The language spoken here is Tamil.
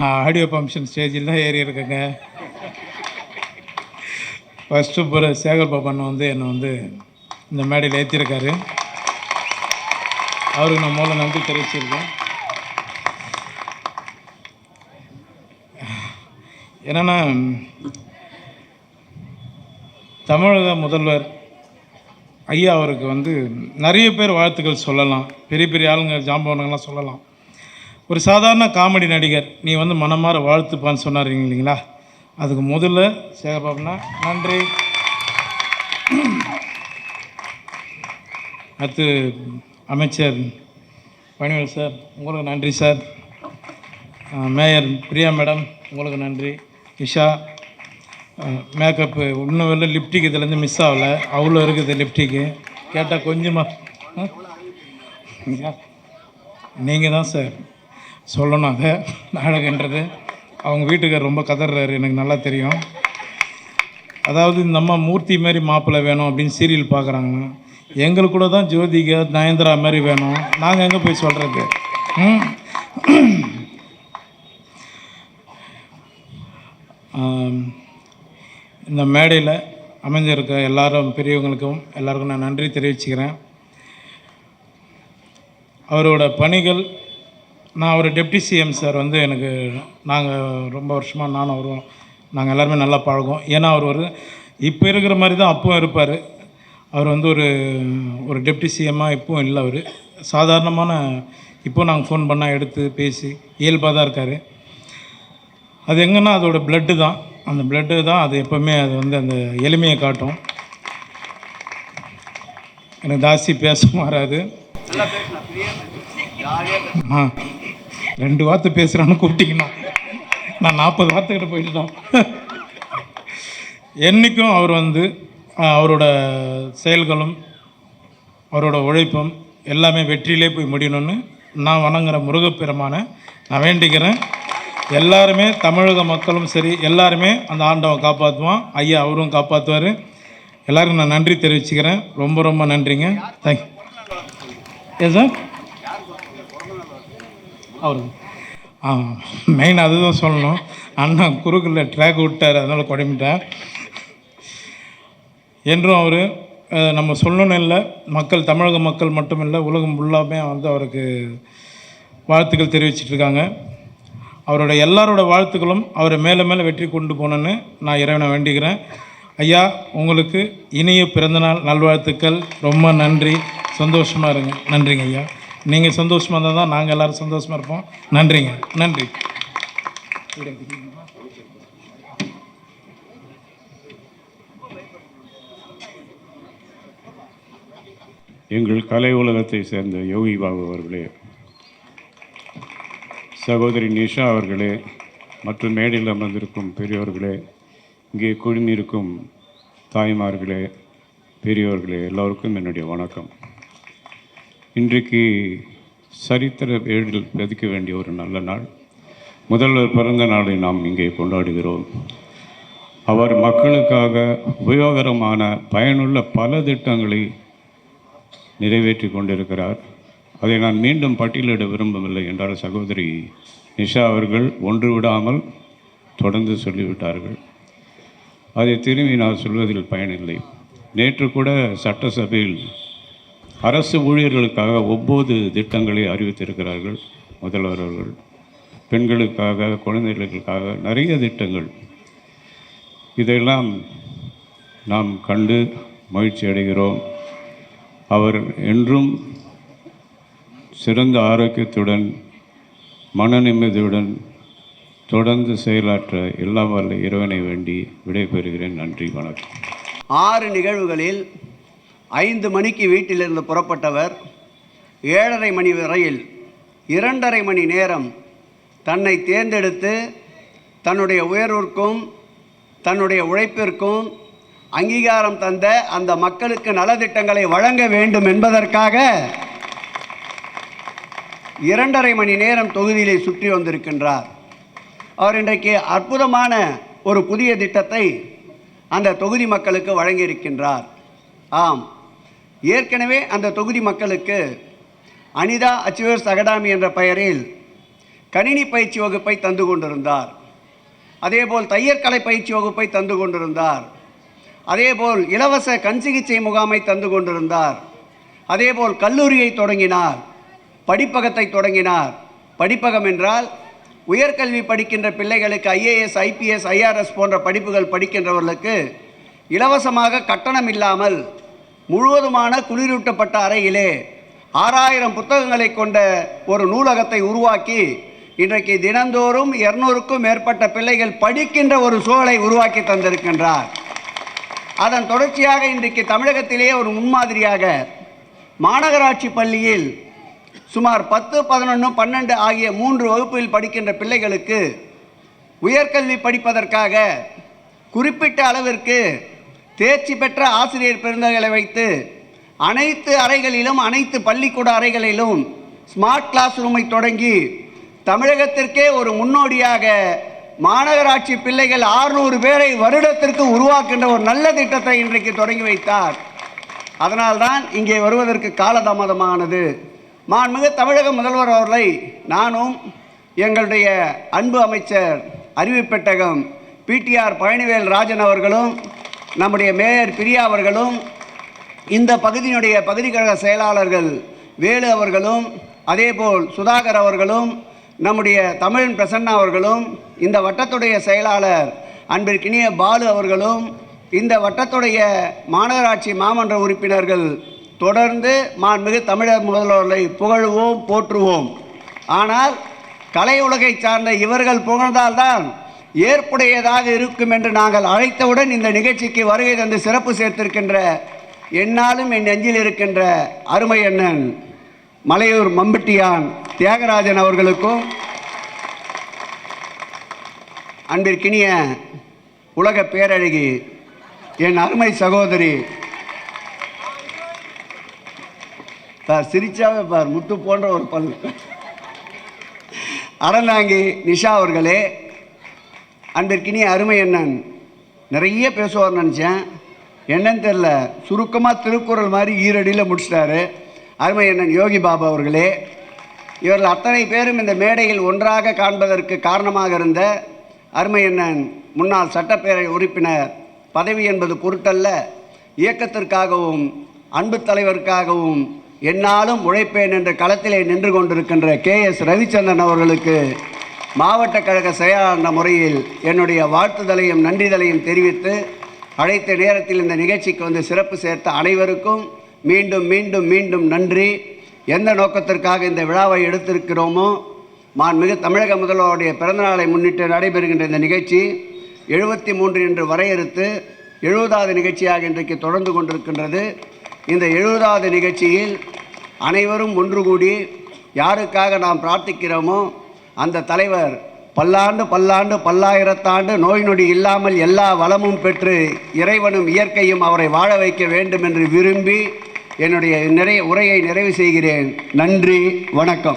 நான் ஆடியோ ஃபங்க்ஷன் ஸ்டேஜில் தான் ஏறி இருக்கேங்க. ஃபஸ்ட்டு பிற சேகர் பாபன் வந்து என்னை வந்து இந்த மேடையில் ஏற்றிருக்காரு அவருக்கு நான் மூலம் நன்றி தெரிவிச்சிருக்கேன். என்னென்னா தமிழக முதல்வர் ஐயா அவருக்கு வந்து நிறைய பேர் வாழ்த்துக்கள் சொல்லலாம். பெரிய பெரிய ஆளுங்க ஜாம்பவனங்கள்லாம் சொல்லலாம். ஒரு சாதாரண காமெடி நடிகர் நீ வந்து மனமாற வாழ்த்துப்பான்னு சொன்னார் இல்லைங்களா? அதுக்கு முதல்ல சேகர்பாபுனா நன்றி. அடுத்து அமைச்சர் பணிவேல் சார் உங்களுக்கு நன்றி சார். மேயர் பிரியா மேடம் உங்களுக்கு நன்றி. இஷா மேக்கப்பு இன்னும் வெளில லிப்டிக் இதுலேருந்து மிஸ் ஆகலை. அவ்வளோ இருக்குது லிப்டிக்கு கேட்டால் கொஞ்சமாக நீங்கள் தான் சார் சொல்லணும் அதை நாடகன்றது. அவங்க வீட்டுக்கார் ரொம்ப கதறாரு எனக்கு நல்லா தெரியும். அதாவது இந்த அம்மா மூர்த்தி மாதிரி மாப்பிள்ளை வேணும் அப்படின்னு சீரியல் பார்க்குறாங்க எங்களுக்கு கூட தான் ஜோதிகா நயன்தரா மாதிரி வேணும். நாங்கள் எங்கே போய் சொல்கிறது ம்? இந்த மேடையில் அமைஞ்சிருக்க எல்லாரும் பெரியவங்களுக்கும் எல்லாருக்கும் நான் நன்றி தெரிவிச்சுக்கிறேன். அவரோட பணிகள் நான் அவர் டெப்டி சிஎம் சார் வந்து எனக்கு நாங்கள் ரொம்ப வருஷமாக நானும் அவரும் நாங்கள் எல்லாருமே நல்லா பழகுவோம். ஏன்னா அவர் ஒரு இப்போ இருக்கிற மாதிரி தான் அப்பவும் இருப்பார். அவர் வந்து ஒரு ஒரு டெப்டி சிஎம்மாக இப்போவும் இல்லை அவர். சாதாரணமான இப்போ நாங்கள் ஃபோன் பண்ணால் எடுத்து பேசி இயல்பாக தான் இருக்கார். அது எங்கன்னா அதோட பிளட்டு தான். அந்த பிளட்டு தான் அது எப்போவுமே அது வந்து அந்த எளிமையை காட்டும். எனக்கு ஜாஸ்தி பேச மாறாது. ஆ ரெண்டு வார்த்தை பேசுகிறான்னு கூப்பிட்டீங்கன்னா நான் நாற்பது வார்த்தைக்கிட்ட போயிட்டுட்டோம் என்றைக்கும் அவர் வந்து அவரோட செயல்களும் அவரோட உழைப்பும் எல்லாமே வெற்றியிலே போய் முடியணும்னு நான் வணங்குற முருகப்பெருமான நான் வேண்டிக்கிறேன் எல்லாருமே தமிழக மக்களும் சரி எல்லாருமே அந்த ஆண்டவன் காப்பாற்றுவான் ஐயா அவரும் காப்பாற்றுவார் எல்லாருக்கும் நான் நன்றி தெரிவிச்சுக்கிறேன். ரொம்ப ரொம்ப நன்றிங்க. தேங்க் ஏ சார் அவரு ஆ மெயின் அதுதான் சொல்லணும். அண்ணா குறுக்கில் ட்ராக் விட்டார் அதனால் குழம்பிட்டேன். என்றும் அவர் நம்ம சொல்லணும் இல்லை மக்கள் தமிழக மக்கள் மட்டும் இல்லை உலகம் ஃபுல்லாமே வந்து அவருக்கு வாழ்த்துக்கள் தெரிவிச்சிட்டு அவரோட எல்லாரோட வாழ்த்துக்களும் அவரை மேலே மேலே வெற்றி கொண்டு போகணுன்னு நான் இறைவனை வேண்டிக்கிறேன் ஐயா உங்களுக்கு இனிய பிறந்தநாள் நல்வாழ்த்துக்கள். ரொம்ப நன்றி. சந்தோஷமாக இருங்க. நன்றிங்க ஐயா. நீங்கள் சந்தோஷமாக இருந்தால் தான் நாங்கள் எல்லோரும் சந்தோஷமாக இருப்போம். நன்றிங்க. நன்றி. எங்கள் கலை உலகத்தை சேர்ந்த யோகி பாபு அவர்களே சகோதரி நிஷா அவர்களே மற்றும் மேடையில் அமர்ந்திருக்கும் பெரியவர்களே இங்கே குழுமியிருக்கும் தாய்மார்களே பெரியவர்களே எல்லோருக்கும் என்னுடைய வணக்கம். இன்றைக்கு சரித்திர ஏழில் பதிக்க வேண்டிய ஒரு நல்ல நாள். முதல்வர் பிறந்த நாளை நாம் இங்கே கொண்டாடுகிறோம். அவர் மக்களுக்காக உபயோகரமான பயனுள்ள பல திட்டங்களை நிறைவேற்றி கொண்டிருக்கிறார். அதை நான் மீண்டும் பட்டியலிட விரும்பவில்லை என்றால் சகோதரி நிஷா அவர்கள் ஒன்று விடாமல் தொடர்ந்து சொல்லிவிட்டார்கள். அதை திரும்பி நான் சொல்வதில் பயனில்லை. நேற்று கூட சட்டசபையில் அரசு ஊழியர்களுக்காக ஒவ்வொரு திட்டங்களை அறிவித்திருக்கிறார்கள் முதல்வர் அவர்கள். பெண்களுக்காக குழந்தைகளுக்காக நிறைய திட்டங்கள். இதையெல்லாம் நாம் கண்டு மகிழ்ச்சி அடைகிறோம் அவர் என்றும் சிறந்த ஆரோக்கியத்துடன் மன நிம்மதியுடன் தொடர்ந்து செயலாற்ற எல்லாம் வல்ல இறைவனை வேண்டி விடைபெறுகிறேன். நன்றி வணக்கம். ஆறு நிகழ்வுகளில் ஐந்து மணிக்கு வீட்டிலிருந்து புறப்பட்டவர் ஏழரை மணி வரையில் இரண்டரை மணி நேரம் தன்னை தேர்ந்தெடுத்து தன்னுடைய உயர்விற்கும் தன்னுடைய உழைப்பிற்கும் அங்கீகாரம் தந்த அந்த மக்களுக்கு நலத்திட்டங்களை வழங்க வேண்டும் என்பதற்காக இரண்டரை மணி நேரம் தொகுதியிலே சுற்றி வந்திருக்கின்றார். அவர் இன்றைக்கு அற்புதமான ஒரு புதிய திட்டத்தை அந்த தொகுதி மக்களுக்கு வழங்கியிருக்கின்றார். ஆம். ஏற்கனவே அந்த தொகுதி மக்களுக்கு அனிதா அச்சுவர்ஸ் அகடாமி என்ற பெயரில் கணினி பயிற்சி வகுப்பை தந்து கொண்டிருந்தார். அதேபோல் தையற்கலை பயிற்சி வகுப்பை தந்து கொண்டிருந்தார். அதேபோல் இலவச கண் சிகிச்சை முகாமை தந்து கொண்டிருந்தார். அதேபோல் கல்லூரியை தொடங்கினார். படிப்பகத்தை தொடங்கினார். படிப்பகம் என்றால் உயர்கல்வி படிக்கின்ற பிள்ளைகளுக்கு ஐஏஎஸ் ஐபிஎஸ் ஐஆர்எஸ் போன்ற படிப்புகள் படிக்கின்றவர்களுக்கு இலவசமாக கட்டணம் இல்லாமல் முழுவதுமான குளிரூட்டப்பட்ட அறையிலே ஆறாயிரம் புத்தகங்களை கொண்ட ஒரு நூலகத்தை உருவாக்கி இன்றைக்கு தினந்தோறும் இருநூறுக்கும் மேற்பட்ட பிள்ளைகள் படிக்கின்ற ஒரு சூழலை உருவாக்கி தந்திருக்கின்றார். அதன் தொடர்ச்சியாக இன்றைக்கு தமிழகத்திலேயே ஒரு முன்மாதிரியாக மாநகராட்சி பள்ளியில் சுமார் பத்து பதினொன்று பன்னெண்டு ஆகிய மூன்று வகுப்பில் படிக்கின்ற பிள்ளைகளுக்கு உயர்கல்வி படிப்பதற்காக குறிப்பிட்ட அளவிற்கு தேர்ச்சி பெற்ற ஆசிரியர் பெருந்தகளை வைத்து அனைத்து அறைகளிலும் அனைத்து பள்ளிக்கூட அறைகளிலும் ஸ்மார்ட் கிளாஸ் ரூமை தொடங்கி தமிழகத்திற்கே ஒரு முன்னோடியாக மாநகராட்சி பிள்ளைகள் ஆறுநூறு பேரை வருடத்திற்கு உருவாக்கின்ற ஒரு நல்ல திட்டத்தை இன்றைக்கு தொடங்கி வைத்தார். அதனால்தான் இங்கே வருவதற்கு காலதாமதமானது. மாண்புமிகு தமிழக முதல்வர் அவர்களை நானும் எங்களுடைய அன்பு அமைச்சர் அறிவுப்பெட்டகம் பிடிஆர் பழனிவேல் ராஜன் அவர்களும் நம்முடைய மேயர் பிரியா அவர்களும் இந்த பகுதியினுடைய பகுதி கழக செயலாளர்கள் வேலு அவர்களும் அதேபோல் சுதாகர் அவர்களும் நம்முடைய தமிழன் பிரசன்னா அவர்களும் இந்த வட்டத்துடைய செயலாளர் அன்பிற்கினிய பாலு அவர்களும் இந்த வட்டத்துடைய மாநகராட்சி மாமன்ற உறுப்பினர்கள் தொடர்ந்து மாண்புமிகு தமிழர் முதல்வர்களை புகழுவோம் போற்றுவோம். ஆனால் கலை உலகை சார்ந்த இவர்கள் புகழ்ந்தால்தான் ஏற்புடையதாக இருக்கும் என்று நாங்கள் அழைத்தவுடன் இந்த நிகழ்ச்சிக்கு வருகை தந்து சிறப்பு சேர்த்திருக்கின்ற என்னாலும் என் நெஞ்சில் இருக்கின்ற அருமை அண்ணன் மலையூர் மம்பட்டியான் தியாகராஜன் அவர்களுக்கும் அன்பிற்கினிய உலக பேரழகி என் அருமை சகோதரி பார் சிரிச்சாவே பார் முத்து போன்ற ஒரு பல். அறநாங்கி நிஷா அவர்களே அன்பிற்கினிய அருமை என்னன் நிறைய பேசுவார் நினச்சேன். என்னன்னு தெரில சுருக்கமாக திருக்குறள் மாதிரி ஈரடியில் முடிச்சிட்டாரு. அருமை அண்ணன் யோகி பாபா அவர்களே இவர்கள் அத்தனை பேரும் இந்த மேடையில் ஒன்றாக காண்பதற்கு காரணமாக இருந்த அருமை அண்ணன் முன்னாள் சட்டப்பேரவை உறுப்பினர் பதவி என்பது பொருட்டல்ல. இயக்கத்திற்காகவும் அன்பு தலைவருக்காகவும் என்னாலும் உழைப்பேன் என்ற களத்திலே நின்று கொண்டிருக்கின்ற கே எஸ் ரவிச்சந்திரன் அவர்களுக்கு மாவட்ட கழக செயலாளர் என்ற முறையில் என்னுடைய வாழ்த்துதலையும் நன்றிதலையும் தெரிவித்து அழைத்த நேரத்தில் இந்த நிகழ்ச்சிக்கு வந்து சிறப்பு சேர்த்த அனைவருக்கும் மீண்டும் மீண்டும் மீண்டும் நன்றி. எந்த நோக்கத்திற்காக இந்த விழாவை எடுத்திருக்கிறோமோ மாண்புமிகு தமிழக முதல்வருடைய பிறந்தநாளை முன்னிட்டு நடைபெறுகின்ற இந்த நிகழ்ச்சி எழுபத்தி மூன்று என்று வரையறுத்து எழுபதாவது நிகழ்ச்சியாக இன்றைக்கு தொடர்ந்து கொண்டிருக்கின்றது. இந்த எழுபதாவது நிகழ்ச்சியில் அனைவரும் ஒன்று கூடி யாருக்காக நாம் பிரார்த்திக்கிறோமோ அந்த தலைவர் பல்லாண்டு பல்லாண்டு பல்லாயிரத்தாண்டு நோய் நொடி இல்லாமல் எல்லா வளமும் பெற்று இறைவனும் இயற்கையும் அவரை வாழ வைக்க வேண்டும் என்று விரும்பி என்னுடைய நிறைய உரையை நிறைவு செய்கிறேன். நன்றி வணக்கம்.